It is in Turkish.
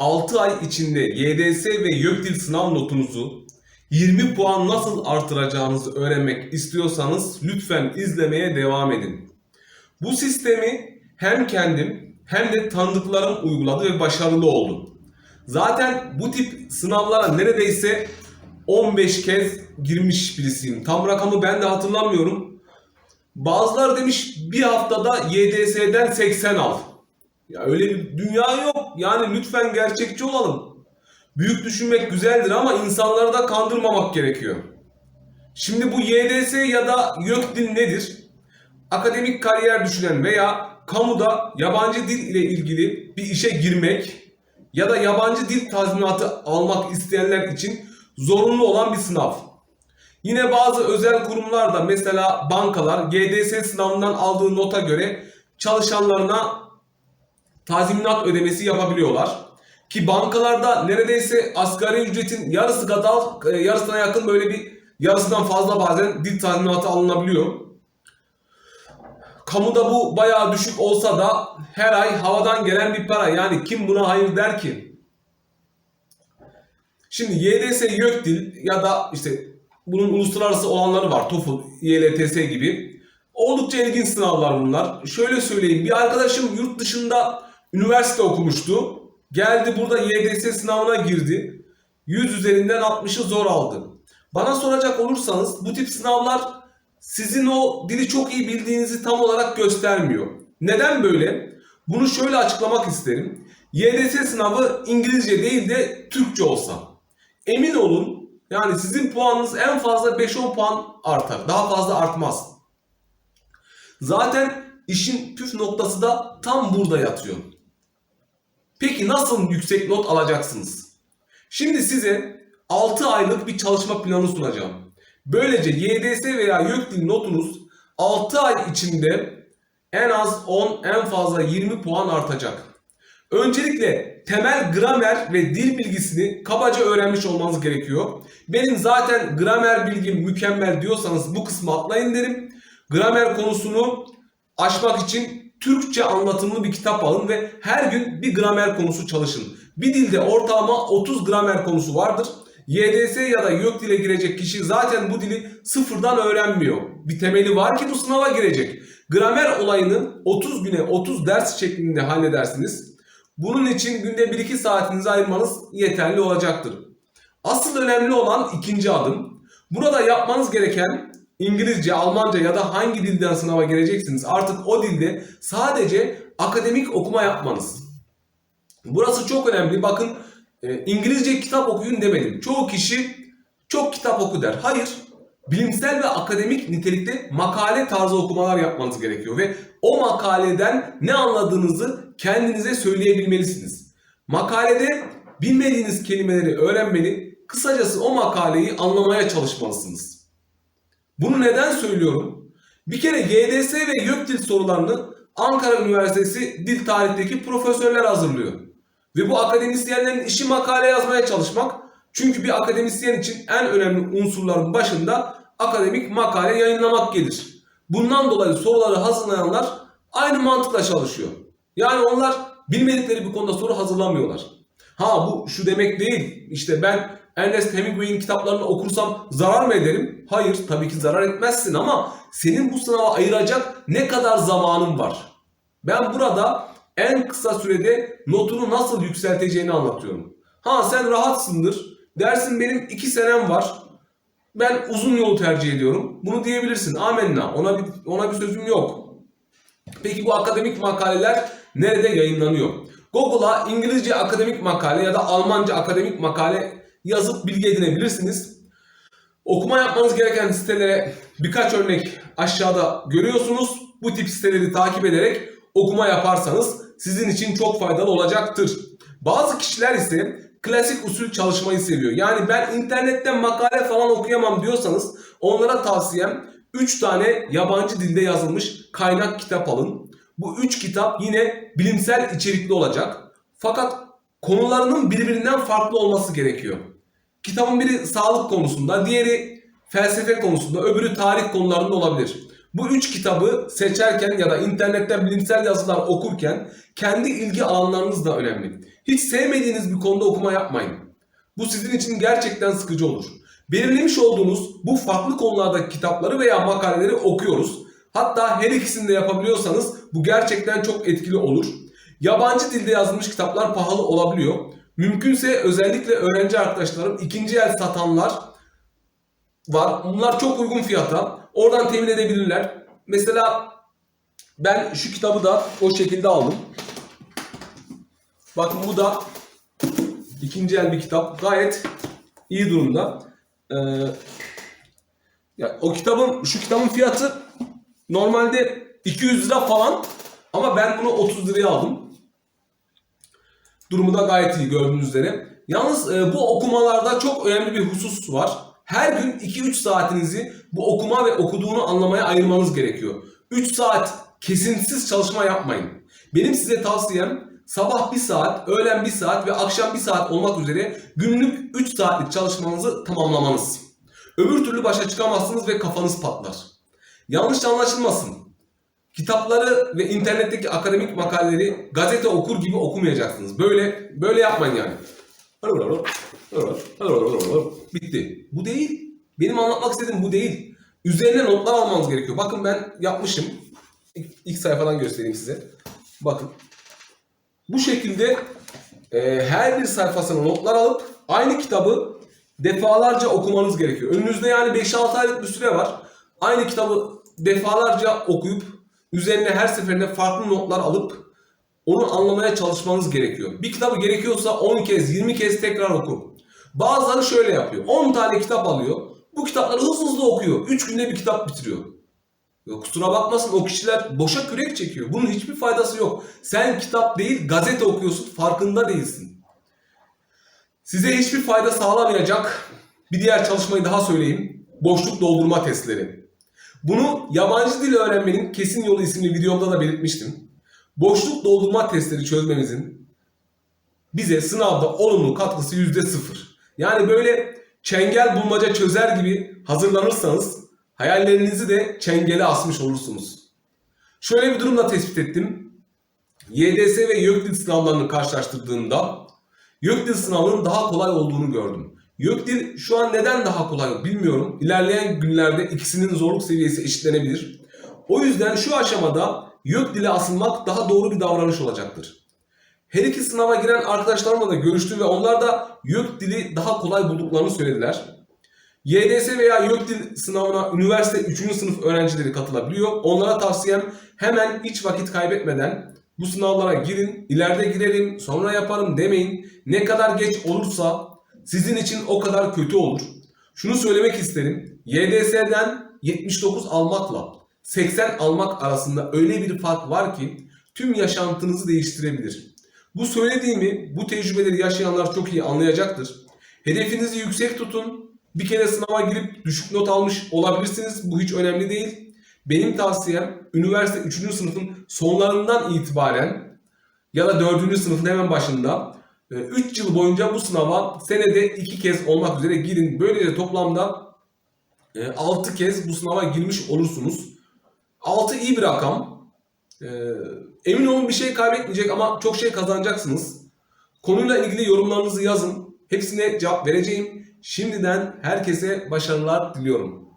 6 ay içinde YDS ve YÖKDİL sınav notunuzu 20 puan nasıl artıracağınızı öğrenmek istiyorsanız lütfen izlemeye devam edin. Bu sistemi hem kendim hem de tanıdıklarım uyguladı ve başarılı oldu. Zaten bu tip sınavlara neredeyse 15 kez girmiş birisiyim. Tam rakamı ben de hatırlamıyorum. Bazıları demiş bir haftada YDS'den 80 al. Ya öyle bir dünya yok. Yani lütfen gerçekçi olalım. Büyük düşünmek güzeldir ama insanları da kandırmamak gerekiyor. Şimdi bu YDS ya da YÖKDİL nedir? Akademik kariyer düşünen veya kamuda yabancı dil ile ilgili bir işe girmek ya da yabancı dil tazminatı almak isteyenler için zorunlu olan bir sınav. Yine bazı özel kurumlarda mesela bankalar GDS sınavından aldığı nota göre çalışanlarına tazminat ödemesi yapabiliyorlar. Ki bankalarda neredeyse asgari ücretin yarısı kadar, e, yarısına yakın böyle bir yarısından fazla bazen dil tazminatı alınabiliyor. Kamuda bu bayağı düşük olsa da her ay havadan gelen bir para. Yani kim buna hayır der ki? Şimdi YDS YÖKDİL ya da işte bunun uluslararası olanları var. TOEFL, YLTS gibi. Oldukça ilginç sınavlar bunlar. Şöyle söyleyeyim. Bir arkadaşım yurt dışında üniversite okumuştu. Geldi burada YDS sınavına girdi. 100 üzerinden 60'ı zor aldı. Bana soracak olursanız bu tip sınavlar sizin o dili çok iyi bildiğinizi tam olarak göstermiyor. Neden böyle? Bunu şöyle açıklamak isterim. YDS sınavı İngilizce değil de Türkçe olsa. Emin olun yani sizin puanınız en fazla 5-10 puan artar. Daha fazla artmaz. Zaten işin püf noktası da tam burada yatıyor. Peki nasıl yüksek not alacaksınız? Şimdi size 6 aylık bir çalışma planı sunacağım. Böylece YDS veya YÖKDİL notunuz 6 ay içinde en az 10 en fazla 20 puan artacak. Öncelikle temel gramer ve dil bilgisini kabaca öğrenmiş olmanız gerekiyor. Benim zaten gramer bilgim mükemmel diyorsanız bu kısmı atlayın derim. Gramer konusunu aşmak için Türkçe anlatımlı bir kitap alın ve her gün bir gramer konusu çalışın. Bir dilde ortalama 30 gramer konusu vardır. YDS ya da YÖK dile girecek kişi zaten bu dili sıfırdan öğrenmiyor. Bir temeli var ki bu sınava girecek. Gramer olayını 30 güne 30 ders şeklinde halledersiniz. Bunun için günde 1-2 saatinizi ayırmanız yeterli olacaktır. Asıl önemli olan ikinci adım. Burada yapmanız gereken İngilizce, Almanca ya da hangi dilden sınava gireceksiniz artık o dilde sadece akademik okuma yapmanız. Burası çok önemli. Bakın e, İngilizce kitap okuyun demedim. Çoğu kişi çok kitap oku der. Hayır. Bilimsel ve akademik nitelikte makale tarzı okumalar yapmanız gerekiyor ve o makaleden ne anladığınızı kendinize söyleyebilmelisiniz. Makalede bilmediğiniz kelimeleri öğrenmeli, kısacası o makaleyi anlamaya çalışmalısınız. Bunu neden söylüyorum? Bir kere YDS ve YÖKDİL sorularını Ankara Üniversitesi Dil Tarih'teki profesörler hazırlıyor. Ve bu akademisyenlerin işi makale yazmaya çalışmak. Çünkü bir akademisyen için en önemli unsurların başında akademik makale yayınlamak gelir. Bundan dolayı soruları hazırlayanlar aynı mantıkla çalışıyor. Yani onlar bilmedikleri bir konuda soru hazırlamıyorlar. Ha bu şu demek değil. İşte ben Ernest Hemingway'in kitaplarını okursam zarar mı ederim? Hayır tabii ki zarar etmezsin ama senin bu sınava ayıracak ne kadar zamanın var? Ben burada en kısa sürede notunu nasıl yükselteceğini anlatıyorum. Ha sen rahatsındır. Dersin benim 2 senem var. Ben uzun yolu tercih ediyorum. Bunu diyebilirsin. Amenna. Ona bir, ona bir sözüm yok. Peki bu akademik makaleler nerede yayınlanıyor? Google'a İngilizce akademik makale ya da Almanca akademik makale yazıp bilgi edinebilirsiniz. Okuma yapmanız gereken sitelere birkaç örnek aşağıda görüyorsunuz. Bu tip siteleri takip ederek okuma yaparsanız sizin için çok faydalı olacaktır. Bazı kişiler ise klasik usul çalışmayı seviyor. Yani ben internetten makale falan okuyamam diyorsanız onlara tavsiyem 3 tane yabancı dilde yazılmış kaynak kitap alın. Bu 3 kitap yine bilimsel içerikli olacak. Fakat konularının birbirinden farklı olması gerekiyor. Kitabın biri sağlık konusunda, diğeri felsefe konusunda, öbürü tarih konularında olabilir. Bu üç kitabı seçerken ya da internetten bilimsel yazılar okurken kendi ilgi alanlarınız da önemli. Hiç sevmediğiniz bir konuda okuma yapmayın. Bu sizin için gerçekten sıkıcı olur. Belirlemiş olduğunuz bu farklı konulardaki kitapları veya makaleleri okuyoruz. Hatta her ikisini de yapabiliyorsanız bu gerçekten çok etkili olur. Yabancı dilde yazılmış kitaplar pahalı olabiliyor. Mümkünse özellikle öğrenci arkadaşlarım ikinci el satanlar var. Bunlar çok uygun fiyata. Oradan temin edebilirler. Mesela ben şu kitabı da o şekilde aldım. Bakın bu da ikinci el bir kitap. Gayet iyi durumda. Ee, ya o kitabın şu kitabın fiyatı normalde 200 lira falan ama ben bunu 30 liraya aldım. Durumu da gayet iyi gördüğünüz üzere. Yalnız e, bu okumalarda çok önemli bir husus var. Her gün 2-3 saatinizi bu okuma ve okuduğunu anlamaya ayırmanız gerekiyor. 3 saat kesintisiz çalışma yapmayın. Benim size tavsiyem sabah 1 saat, öğlen 1 saat ve akşam 1 saat olmak üzere günlük 3 saatlik çalışmanızı tamamlamanız. Öbür türlü başa çıkamazsınız ve kafanız patlar. Yanlış anlaşılmasın. Kitapları ve internetteki akademik makaleleri gazete okur gibi okumayacaksınız. Böyle böyle yapmayın yani. Bitti. Bu değil. Benim anlatmak istediğim bu değil. Üzerine notlar almanız gerekiyor. Bakın ben yapmışım. İlk, sayfadan göstereyim size. Bakın. Bu şekilde e, her bir sayfasına notlar alıp aynı kitabı defalarca okumanız gerekiyor. Önünüzde yani 5-6 aylık bir süre var. Aynı kitabı defalarca okuyup üzerine her seferinde farklı notlar alıp onu anlamaya çalışmanız gerekiyor. Bir kitabı gerekiyorsa 10 kez, 20 kez tekrar oku. Bazıları şöyle yapıyor. 10 tane kitap alıyor. Bu kitapları hızlı hızlı okuyor. 3 günde bir kitap bitiriyor. Ya kusura bakmasın o kişiler boşa kürek çekiyor. Bunun hiçbir faydası yok. Sen kitap değil gazete okuyorsun farkında değilsin. Size hiçbir fayda sağlamayacak bir diğer çalışmayı daha söyleyeyim. Boşluk doldurma testleri. Bunu yabancı dil öğrenmenin kesin yolu isimli videomda da belirtmiştim. Boşluk doldurma testleri çözmemizin bize sınavda olumlu katkısı yüzde sıfır. Yani böyle çengel bulmaca çözer gibi hazırlanırsanız hayallerinizi de çengele asmış olursunuz. Şöyle bir durumla tespit ettim. YDS ve YÖKDİL sınavlarını karşılaştırdığımda YÖKDİL sınavının daha kolay olduğunu gördüm. YÖKDİL şu an neden daha kolay bilmiyorum. İlerleyen günlerde ikisinin zorluk seviyesi eşitlenebilir. O yüzden şu aşamada YÖKDİL'e asılmak daha doğru bir davranış olacaktır. Her iki sınava giren arkadaşlarımla da görüştüm ve onlar da YÖKDİL'i daha kolay bulduklarını söylediler. YDS veya YÖKDİL sınavına üniversite 3. sınıf öğrencileri katılabiliyor. Onlara tavsiyem hemen hiç vakit kaybetmeden bu sınavlara girin, ileride girelim, sonra yaparım demeyin. Ne kadar geç olursa sizin için o kadar kötü olur. Şunu söylemek isterim. YDS'den 79 almakla 80 almak arasında öyle bir fark var ki tüm yaşantınızı değiştirebilir. Bu söylediğimi, bu tecrübeleri yaşayanlar çok iyi anlayacaktır. Hedefinizi yüksek tutun. Bir kere sınava girip düşük not almış olabilirsiniz. Bu hiç önemli değil. Benim tavsiyem üniversite 3. sınıfın sonlarından itibaren ya da 4. sınıfın hemen başında 3 yıl boyunca bu sınava senede 2 kez olmak üzere girin. Böylece toplamda 6 kez bu sınava girmiş olursunuz. 6 iyi bir rakam. Emin olun bir şey kaybetmeyecek ama çok şey kazanacaksınız. Konuyla ilgili yorumlarınızı yazın. Hepsine cevap vereceğim. Şimdiden herkese başarılar diliyorum.